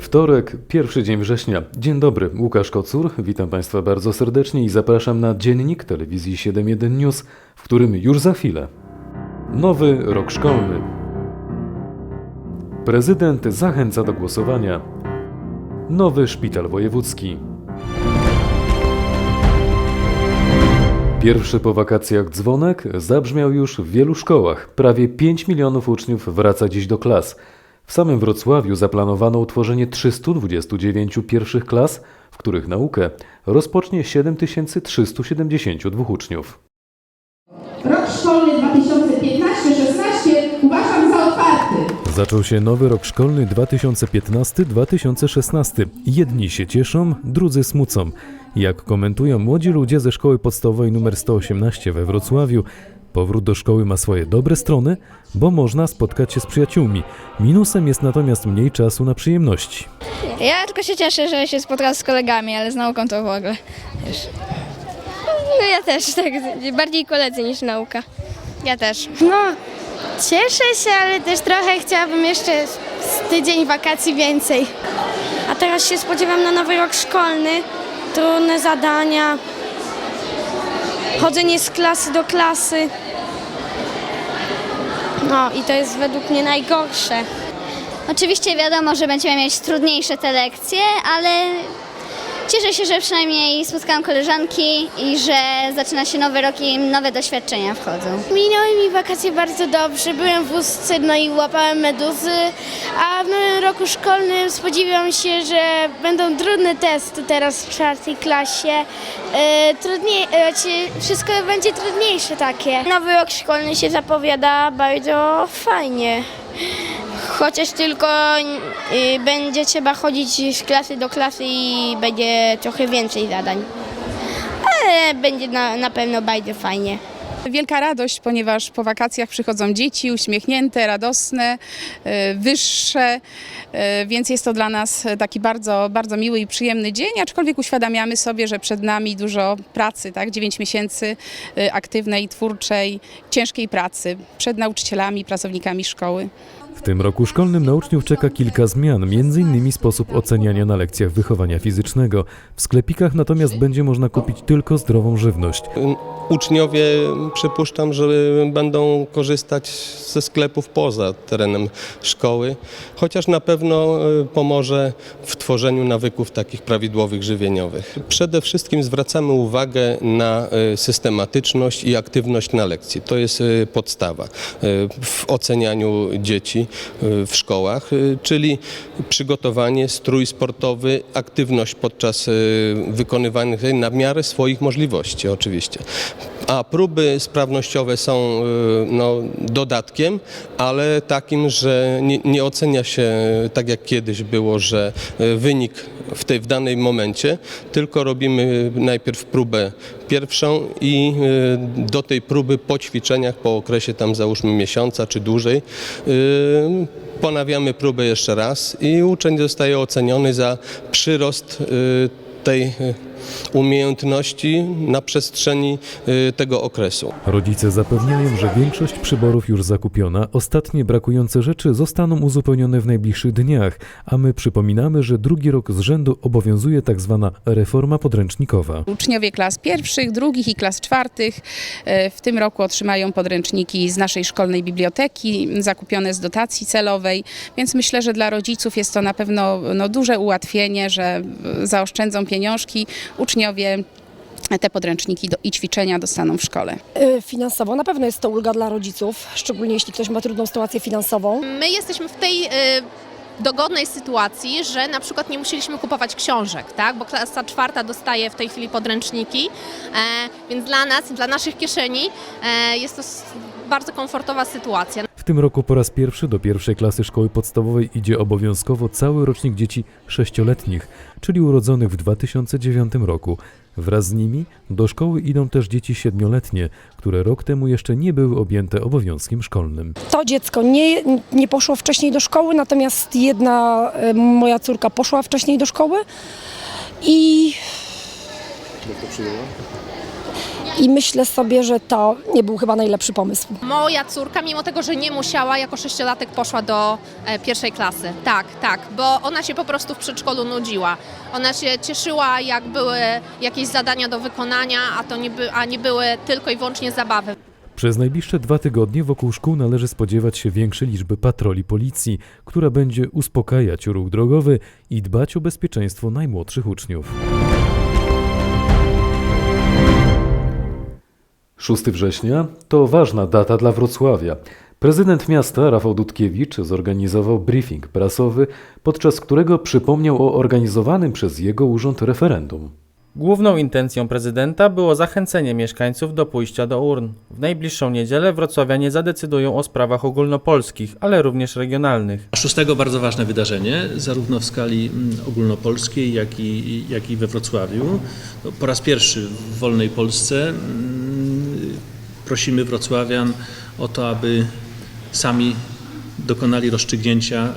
Wtorek, pierwszy dzień września. Dzień dobry, Łukasz Kocur. Witam Państwa bardzo serdecznie i zapraszam na dziennik telewizji 7.1 News, w którym już za chwilę. Nowy rok szkolny. Prezydent zachęca do głosowania. Nowy szpital wojewódzki. Pierwszy po wakacjach dzwonek zabrzmiał już w wielu szkołach. Prawie 5 milionów uczniów wraca dziś do klas. W samym Wrocławiu zaplanowano utworzenie 329 pierwszych klas, w których naukę rozpocznie 7372 uczniów. Rok szkolny 2015-16 uważam za otwarty. Zaczął się nowy rok szkolny 2015-2016. Jedni się cieszą, drudzy smucą. Jak komentują młodzi ludzie ze szkoły podstawowej nr 118 we Wrocławiu, powrót do szkoły ma swoje dobre strony, bo można spotkać się z przyjaciółmi. Minusem jest natomiast mniej czasu na przyjemności. Ja tylko się cieszę, że się spotkam z kolegami, ale z nauką to w ogóle. Wiesz. No ja też, tak, bardziej koledzy niż nauka. Ja też. No, cieszę się, ale też trochę chciałabym jeszcze z tydzień wakacji więcej. A teraz się spodziewam na nowy rok szkolny, trudne zadania, chodzenie z klasy do klasy. No i to jest według mnie najgorsze. Oczywiście wiadomo, że będziemy mieć trudniejsze te lekcje, ale cieszę się, że przynajmniej spotkałam koleżanki i że zaczyna się nowy rok i nowe doświadczenia wchodzą. Minęły mi wakacje bardzo dobrze. Byłem w Ustce, no i łapałem meduzy. A w nowym roku szkolnym spodziewam się, że będą trudne testy teraz w czwartej klasie. E, trudniej, e, ci- wszystko będzie trudniejsze takie. Nowy rok szkolny się zapowiada bardzo fajnie. Chociaż tylko y, będzie trzeba chodzić z klasy do klasy i będzie trochę więcej zadań. Ale będzie na, na pewno bardzo fajnie. Wielka radość, ponieważ po wakacjach przychodzą dzieci uśmiechnięte, radosne, e, wyższe, e, więc jest to dla nas taki bardzo, bardzo miły i przyjemny dzień, aczkolwiek uświadamiamy sobie, że przed nami dużo pracy, tak? 9 miesięcy e, aktywnej, twórczej, ciężkiej pracy przed nauczycielami, pracownikami szkoły. W tym roku szkolnym na uczniów czeka kilka zmian, m.in. sposób oceniania na lekcjach wychowania fizycznego. W sklepikach natomiast będzie można kupić tylko zdrową żywność. Uczniowie przypuszczam, że będą korzystać ze sklepów poza terenem szkoły, chociaż na pewno y, pomoże w tworzeniu nawyków takich prawidłowych żywieniowych. Przede wszystkim zwracamy uwagę na y, systematyczność i aktywność na lekcji. To jest y, podstawa w ocenianiu dzieci w szkołach, y, czyli przygotowanie, strój sportowy, aktywność podczas y, wykonywanych na miarę swoich możliwości oczywiście. A próby sprawnościowe są y, no, dodatkiem, ale takim, że nie, nie ocenia się tak jak kiedyś było, że y, wynik w, tej, w danym momencie, tylko robimy najpierw próbę pierwszą i y, do tej próby po ćwiczeniach, po okresie tam załóżmy miesiąca czy dłużej, y, ponawiamy próbę jeszcze raz i uczeń zostaje oceniony za przyrost y, tej y, umiejętności na przestrzeni y, tego okresu. Rodzice zapewniają, że większość przyborów już zakupiona, ostatnie brakujące rzeczy zostaną uzupełnione w najbliższych dniach, a my przypominamy, że drugi rok z rzędu obowiązuje tak zwana reforma podręcznikowa. Uczniowie klas pierwszych, drugich i klas czwartych e, w tym roku otrzymają podręczniki z naszej szkolnej biblioteki, zakupione z dotacji celowej, więc myślę, że dla rodziców jest to na pewno no, duże ułatwienie, że e, zaoszczędzą pieniążki. Uczniowie te podręczniki do, i ćwiczenia dostaną w szkole. Y, Finansowo na pewno jest to ulga dla rodziców, szczególnie jeśli ktoś ma trudną sytuację finansową. My jesteśmy w tej y, dogodnej sytuacji, że na przykład nie musieliśmy kupować książek, tak? bo klasa czwarta dostaje w tej chwili podręczniki, e, więc dla nas, dla naszych kieszeni e, jest to bardzo komfortowa sytuacja. W tym roku po raz pierwszy do pierwszej klasy szkoły podstawowej idzie obowiązkowo cały rocznik dzieci sześcioletnich, czyli urodzonych w 2009 roku. Wraz z nimi do szkoły idą też dzieci siedmioletnie, które rok temu jeszcze nie były objęte obowiązkiem szkolnym. To dziecko nie, nie poszło wcześniej do szkoły, natomiast jedna moja córka poszła wcześniej do szkoły i jak to przyjęła? I myślę sobie, że to nie był chyba najlepszy pomysł. Moja córka, mimo tego, że nie musiała, jako sześciolatek poszła do e, pierwszej klasy. Tak, tak, bo ona się po prostu w przedszkolu nudziła. Ona się cieszyła, jak były jakieś zadania do wykonania, a to nie, by, a nie były tylko i wyłącznie zabawy. Przez najbliższe dwa tygodnie wokół szkół należy spodziewać się większej liczby patroli policji, która będzie uspokajać ruch drogowy i dbać o bezpieczeństwo najmłodszych uczniów. 6 września to ważna data dla Wrocławia. Prezydent miasta Rafał Dudkiewicz zorganizował briefing prasowy, podczas którego przypomniał o organizowanym przez jego urząd referendum. Główną intencją prezydenta było zachęcenie mieszkańców do pójścia do urn. W najbliższą niedzielę wrocławianie zadecydują o sprawach ogólnopolskich, ale również regionalnych. A szóstego bardzo ważne wydarzenie, zarówno w skali mm, ogólnopolskiej, jak i, jak i we Wrocławiu. No, po raz pierwszy w wolnej Polsce mm, prosimy wrocławian o to, aby sami dokonali rozstrzygnięcia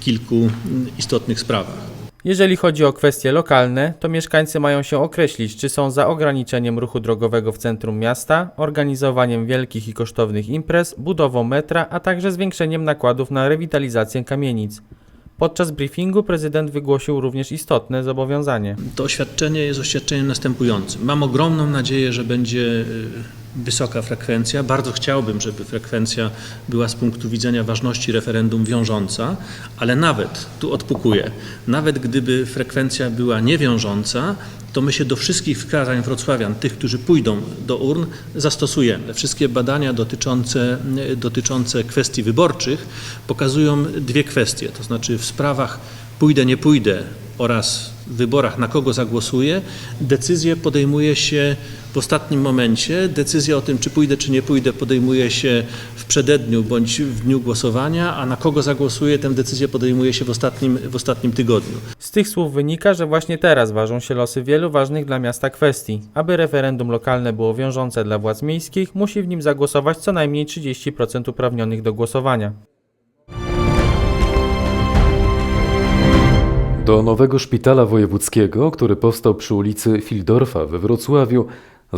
w kilku istotnych sprawach. Jeżeli chodzi o kwestie lokalne, to mieszkańcy mają się określić, czy są za ograniczeniem ruchu drogowego w centrum miasta, organizowaniem wielkich i kosztownych imprez, budową metra, a także zwiększeniem nakładów na rewitalizację kamienic. Podczas briefingu prezydent wygłosił również istotne zobowiązanie. To oświadczenie jest oświadczeniem następującym. Mam ogromną nadzieję, że będzie y, wysoka frekwencja. Bardzo chciałbym, żeby frekwencja była z punktu widzenia ważności referendum wiążąca, ale nawet, tu odpukuję, nawet gdyby frekwencja była niewiążąca, to my się do wszystkich wskazań wrocławian, tych, którzy pójdą do urn, zastosujemy. Wszystkie badania dotyczące, dotyczące kwestii wyborczych pokazują dwie kwestie, to znaczy w sprawach pójdę, nie pójdę oraz w wyborach na kogo zagłosuję, decyzję podejmuje się w ostatnim momencie. Decyzja o tym, czy pójdę, czy nie pójdę, podejmuje się w przededniu bądź w dniu głosowania, a na kogo zagłosuję, tę decyzję podejmuje się w ostatnim, w ostatnim tygodniu. Z tych słów wynika, że właśnie teraz ważą się losy wielu ważnych dla miasta kwestii. Aby referendum lokalne było wiążące dla władz miejskich, musi w nim zagłosować co najmniej 30% uprawnionych do głosowania. Do nowego szpitala wojewódzkiego, który powstał przy ulicy Fildorfa we Wrocławiu,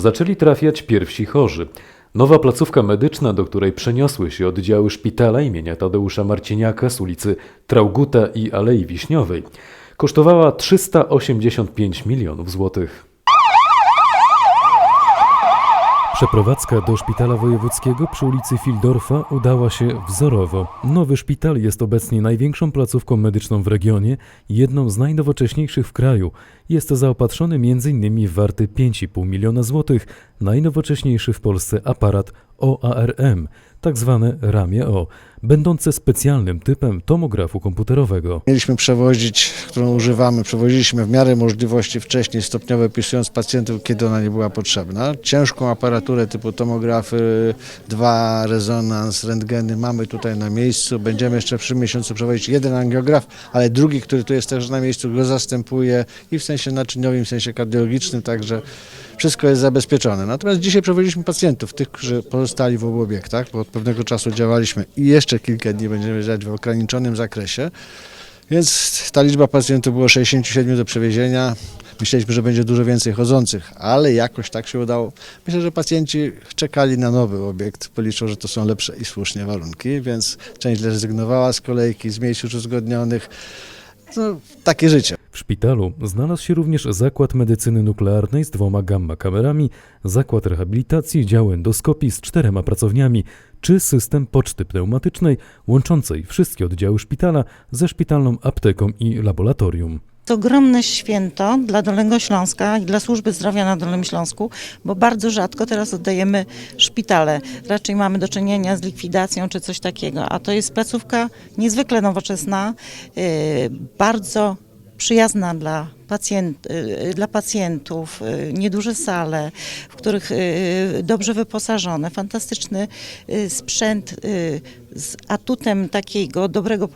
zaczęli trafiać pierwsi chorzy. Nowa placówka medyczna, do której przeniosły się oddziały szpitala imienia Tadeusza Marciniaka z ulicy Trauguta i Alei Wiśniowej, kosztowała 385 milionów złotych. Przeprowadzka do szpitala wojewódzkiego przy ulicy Fildorfa udała się wzorowo. Nowy szpital jest obecnie największą placówką medyczną w regionie jedną z najnowocześniejszych w kraju. Jest zaopatrzony m.in. w warty 5,5 miliona złotych najnowocześniejszy w Polsce aparat OARM, tak zwane ramię O, będące specjalnym typem tomografu komputerowego. Mieliśmy przewozić, którą używamy, przewoziliśmy w miarę możliwości wcześniej, stopniowo pisując pacjentów, kiedy ona nie była potrzebna. Ciężką aparaturę typu tomografy, dwa rezonans, rentgeny mamy tutaj na miejscu. Będziemy jeszcze w przyszłym miesiącu przewozić jeden angiograf, ale drugi, który tu jest też na miejscu, go zastępuje i w sensie naczyniowym, w sensie kardiologicznym, także wszystko jest zabezpieczone. Natomiast dzisiaj prowadziliśmy pacjentów, tych, którzy pozostali w obu obiektach, bo od pewnego czasu działaliśmy i jeszcze kilka dni będziemy działać w ograniczonym zakresie. Więc ta liczba pacjentów było 67 do przewiezienia. Myśleliśmy, że będzie dużo więcej chodzących, ale jakoś tak się udało. Myślę, że pacjenci czekali na nowy obiekt, bo liczą, że to są lepsze i słusznie warunki, więc część zrezygnowała z kolejki, z miejsc już uzgodnionych. No, takie życie. W szpitalu znalazł się również zakład medycyny nuklearnej z dwoma gamma kamerami, zakład rehabilitacji, dział endoskopii z czterema pracowniami, czy system poczty pneumatycznej łączącej wszystkie oddziały szpitala ze szpitalną apteką i laboratorium. To ogromne święto dla Dolnego Śląska i dla służby zdrowia na Dolnym Śląsku, bo bardzo rzadko teraz oddajemy szpitale. Raczej mamy do czynienia z likwidacją czy coś takiego, a to jest placówka niezwykle nowoczesna, yy, bardzo przyjazna dla, pacjent, yy, dla pacjentów, yy, nieduże sale, w których dobrze wyposażone, fantastyczny sprzęt z atutem takiego dobrego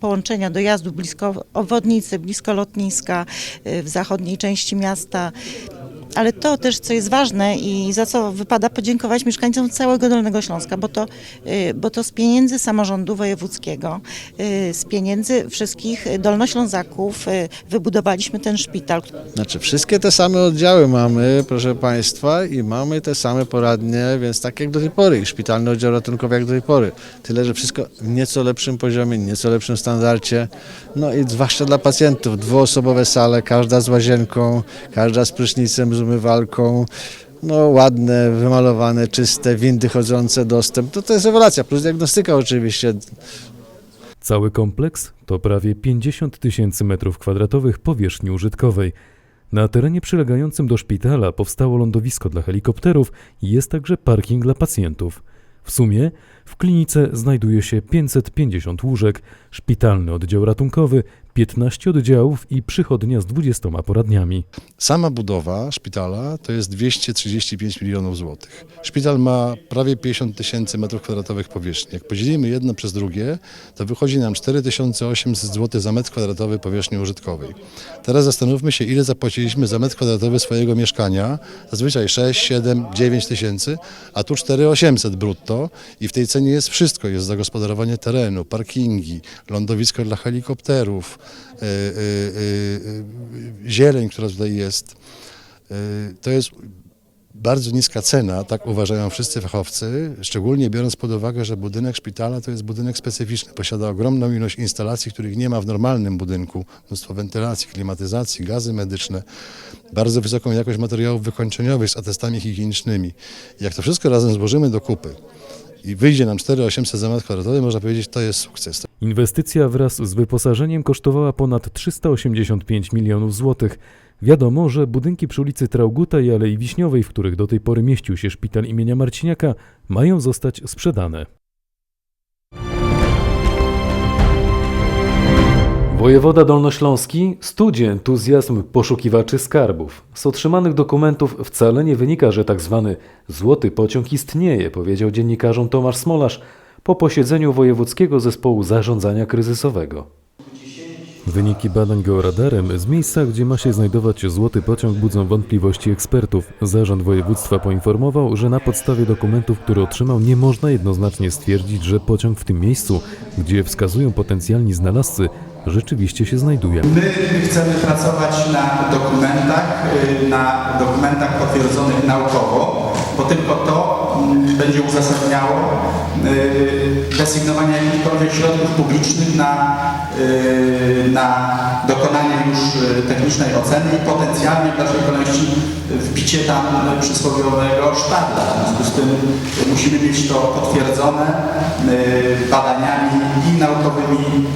połączenia dojazdu blisko obwodnicy, blisko lotniska, w zachodniej części miasta. Ale to też, co jest ważne i za co wypada podziękować mieszkańcom całego Dolnego Śląska, bo to, y, bo to z pieniędzy samorządu wojewódzkiego, y, z pieniędzy wszystkich dolnoślązaków y, wybudowaliśmy ten szpital. Znaczy wszystkie te same oddziały mamy, proszę Państwa, i mamy te same poradnie, więc tak jak do tej pory, szpitalny oddział ratunkowy jak do tej pory. Tyle, że wszystko w nieco lepszym poziomie, nieco lepszym standardzie. No i zwłaszcza dla pacjentów, dwuosobowe sale, każda z łazienką, każda z prysznicem, z umywalką. No ładne, wymalowane, czyste, windy chodzące, dostęp. To, to jest rewelacja, plus diagnostyka oczywiście. Cały kompleks to prawie 50 tysięcy metrów kwadratowych powierzchni użytkowej. Na terenie przylegającym do szpitala powstało lądowisko dla helikopterów i jest także parking dla pacjentów. W sumie w klinice znajduje się 550 łóżek, szpitalny oddział ratunkowy, 15 oddziałów i przychodnia z 20 poradniami. Sama budowa szpitala to jest 235 milionów złotych. Szpital ma prawie 50 tysięcy metrów kwadratowych powierzchni. Jak podzielimy jedno przez drugie, to wychodzi nam 4800 zł za metr kwadratowy powierzchni użytkowej. Teraz zastanówmy się, ile zapłaciliśmy za metr kwadratowy swojego mieszkania. Zazwyczaj 6, 7, 9 tysięcy, a tu 4800 brutto i w tej cenie jest wszystko. Jest zagospodarowanie terenu, parkingi, lądowisko dla helikopterów, y, y, y, y, zieleń, która tutaj jest. To jest bardzo niska cena, tak uważają wszyscy fachowcy, szczególnie biorąc pod uwagę, że budynek szpitala to jest budynek specyficzny. Posiada ogromną ilość instalacji, których nie ma w normalnym budynku. Mnóstwo wentylacji, klimatyzacji, gazy medyczne, bardzo wysoką jakość materiałów wykończeniowych z atestami higienicznymi. Jak to wszystko razem złożymy do kupy i wyjdzie nam 4800 za metr kwadratowy, można powiedzieć, to jest sukces. Inwestycja wraz z wyposażeniem kosztowała ponad 385 milionów złotych. Wiadomo, że budynki przy ulicy Trauguta i Alei Wiśniowej, w których do tej pory mieścił się szpital imienia Marciniaka, mają zostać sprzedane. Wojewoda Dolnośląski studzi entuzjazm poszukiwaczy skarbów. Z otrzymanych dokumentów wcale nie wynika, że tak zwany złoty pociąg istnieje, powiedział dziennikarzom Tomasz Smolarz po posiedzeniu Wojewódzkiego Zespołu Zarządzania Kryzysowego. Wyniki badań georadarem z miejsca, gdzie ma się znajdować złoty pociąg, budzą wątpliwości ekspertów. Zarząd województwa poinformował, że na podstawie dokumentów, które otrzymał, nie można jednoznacznie stwierdzić, że pociąg w tym miejscu, gdzie wskazują potencjalni znalazcy, rzeczywiście się znajduje. My chcemy pracować na dokumentach, y, na dokumentach potwierdzonych naukowo, bo tylko to mm, będzie uzasadniało y, desygnowanie jakichkolwiek środków publicznych na, y, na dokonanie już y, technicznej oceny i potencjalnie w dalszej kolejności wbicie tam przysłowiowego szpadla. W związku z tym musimy mieć to potwierdzone badaniami i naukowymi,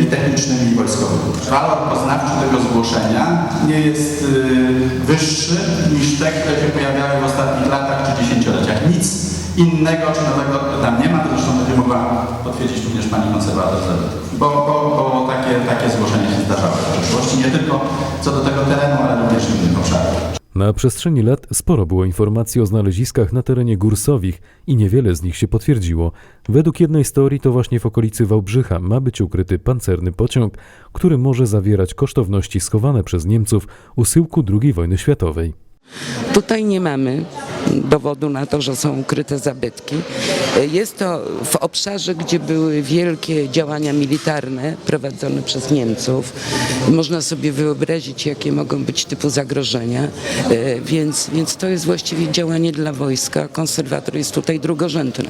i technicznymi, i wojskowymi. Walor poznawczy tego zgłoszenia nie jest wyższy niż te, które się pojawiały w ostatnich latach czy dziesięcioleciach. Nic innego czy nowego tam nie ma, to zresztą będzie mogła potwierdzić również pani konserwator. Bo, bo, bo takie, takie zgłoszenia się zdarzały w przeszłości, nie tylko co do tego terenu, ale również innych obszarach. Na przestrzeni lat sporo było informacji o znaleziskach na terenie Górsowich i niewiele z nich się potwierdziło. Według jednej z teorii to właśnie w okolicy Wałbrzycha ma być ukryty pancerny pociąg, który może zawierać kosztowności schowane przez Niemców u syłku II wojny światowej. Tutaj nie mamy dowodu na to, że są ukryte zabytki. Jest to w obszarze, gdzie były wielkie działania militarne prowadzone przez Niemców. Można sobie wyobrazić, jakie mogą być typu zagrożenia, E, więc, więc to jest właściwie działanie dla wojska. Konserwator jest tutaj drugorzędny.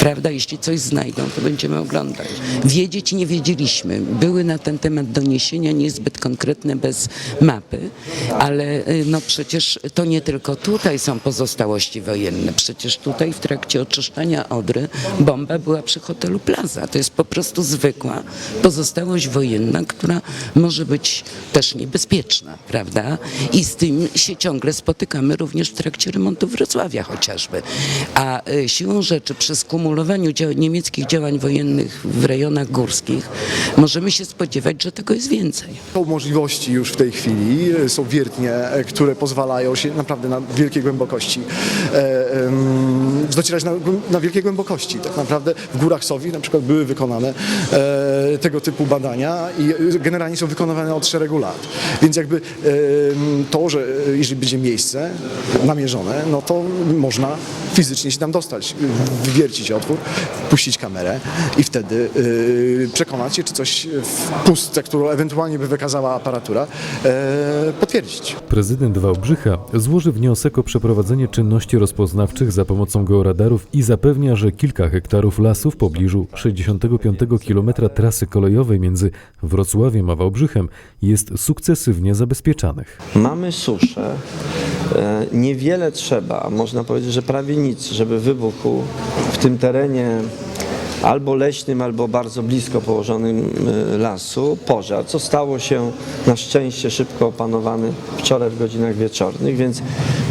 Prawda? Jeśli coś znajdą, to będziemy oglądać. Wiedzieć nie wiedzieliśmy. Były na ten temat doniesienia niezbyt konkretne, bez mapy, ale e, no przecież to nie tylko tutaj są pozostałości wojenne. Przecież tutaj w trakcie oczyszczania Odry bomba była przy hotelu Plaza. To jest po prostu zwykła pozostałość wojenna, która może być też niebezpieczna, prawda? I z tym się ciągle spotykamy również w trakcie remontu Wrocławia chociażby. A e, siłą rzeczy przy skumulowaniu niemieckich działań wojennych w rejonach górskich możemy się spodziewać, że tego jest więcej. Są możliwości już w tej chwili, są wiertnie, które pozwalają się naprawdę na wielkie głębokości e, docierać na, na wielkie głębokości. Tak naprawdę w górach Sowi na przykład były wykonane e, tego typu badania i generalnie są wykonywane od szeregu lat. Więc jakby to, że e, jeżeli będzie miejsce namierzone, no to można fizycznie się tam dostać, wywiercić otwór, puścić kamerę i wtedy e, przekonać się, czy coś w pustce, którą ewentualnie by wykazała aparatura, e, potwierdzić. Prezydent Wałbrzycha złoży wniosek o przeprowadzenie czynności rozpoznawczych za pomocą georadarów i zapewnia, że kilka hektarów lasu w pobliżu 65 km trasy kolejowej między Wrocławiem a Wałbrzychem jest sukcesywnie zabezpieczanych. Mamy suszę. E, Niewiele trzeba, można powiedzieć, że prawie nic, żeby wybuchł w tym terenie albo leśnym, albo bardzo blisko położonym e, lasu pożar, co stało się na szczęście szybko opanowany wczoraj w godzinach wieczornych, więc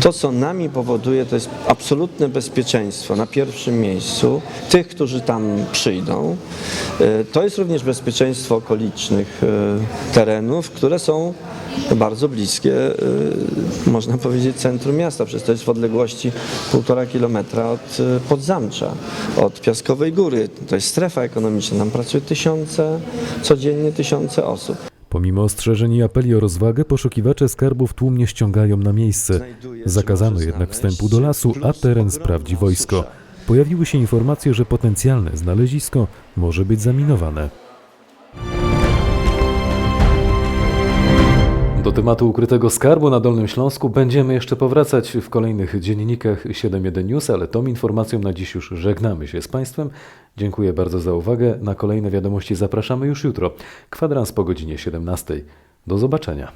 to, co nami powoduje, to jest absolutne bezpieczeństwo na pierwszym miejscu tych, którzy tam przyjdą. E, To jest również bezpieczeństwo okolicznych e, terenów, które są bardzo bliskie, y, można powiedzieć, centrum miasta. Przecież to jest w odległości półtora kilometra od Podzamcza, od Piaskowej Góry. To jest strefa ekonomiczna. Tam pracuje tysiące, codziennie tysiące osób. Pomimo ostrzeżeń i apeli o rozwagę, poszukiwacze skarbów tłumnie ściągają na miejsce. Zakazano jednak wstępu do lasu, a teren sprawdzi wojsko. Pojawiły się informacje, że potencjalne znalezisko może być zaminowane. Do tematu ukrytego skarbu na Dolnym Śląsku będziemy jeszcze powracać w kolejnych dziennikach 7.1 News, ale tą informacją na dziś już żegnamy się z Państwem. Dziękuję bardzo za uwagę. Na kolejne wiadomości zapraszamy już jutro. Kwadrans po godzinie 17. Do zobaczenia.